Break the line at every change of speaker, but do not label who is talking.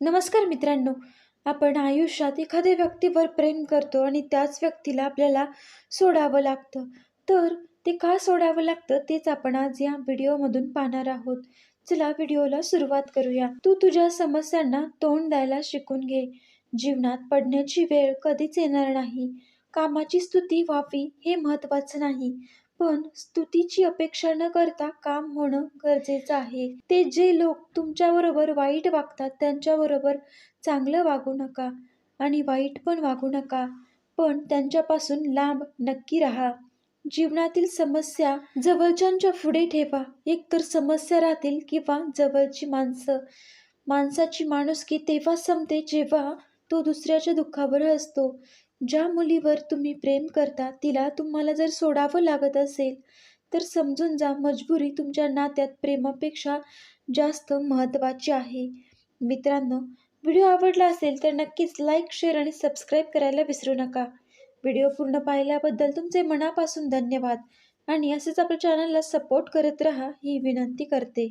नमस्कार मित्रांनो आपण आयुष्यात एखाद्या व्यक्तीवर प्रेम करतो आणि त्याच व्यक्तीला आपल्याला सोडावं लागतं. तर ते का सोडावं लागतं तेच आपण आज या व्हिडिओमधून पाहणार आहोत. चला व्हिडिओला सुरुवात करूया. तू तुझ्या समस्यांना तोंड द्यायला शिकून घे. जीवनात पडण्याची वेळ कधीच येणार नाही. कामाची स्तुती व्हावी हे महत्त्वाचं नाही. पण स्तुतीची अपेक्षा न करता काम होणं गरजेचं आहे. ते जे लोक तुमच्याबरोबर वाईट वागतात त्यांच्याबरोबर चांगलं वागू नका आणि वाईट पण वागू नका पण त्यांच्यापासून लांब नक्की राहा. जीवनातील समस्या जवळच्यांच्या पुढे ठेवा. एकतर समस्या राहतील किंवा जवळची माणसं. माणसाची माणुसकी तेव्हा संपते जेव्हा तो दुसऱ्याच्या दुःखावर असतो. ज्या मुलीवर तुम्ही प्रेम करता तिला तुम्हाला जर सोडावं लागत असेल तर समजून जा मजबुरी तुमच्या नात्यात प्रेमापेक्षा जास्त महत्त्वाची आहे. मित्रांनो व्हिडिओ आवडला असेल तर नक्कीच लाईक शेअर आणि सबस्क्राईब करायला विसरू नका. व्हिडिओ पूर्ण पाहिल्याबद्दल तुमचे मनापासून धन्यवाद आणि असेच आपल्या चॅनलला सपोर्ट करत राहा ही विनंती करते.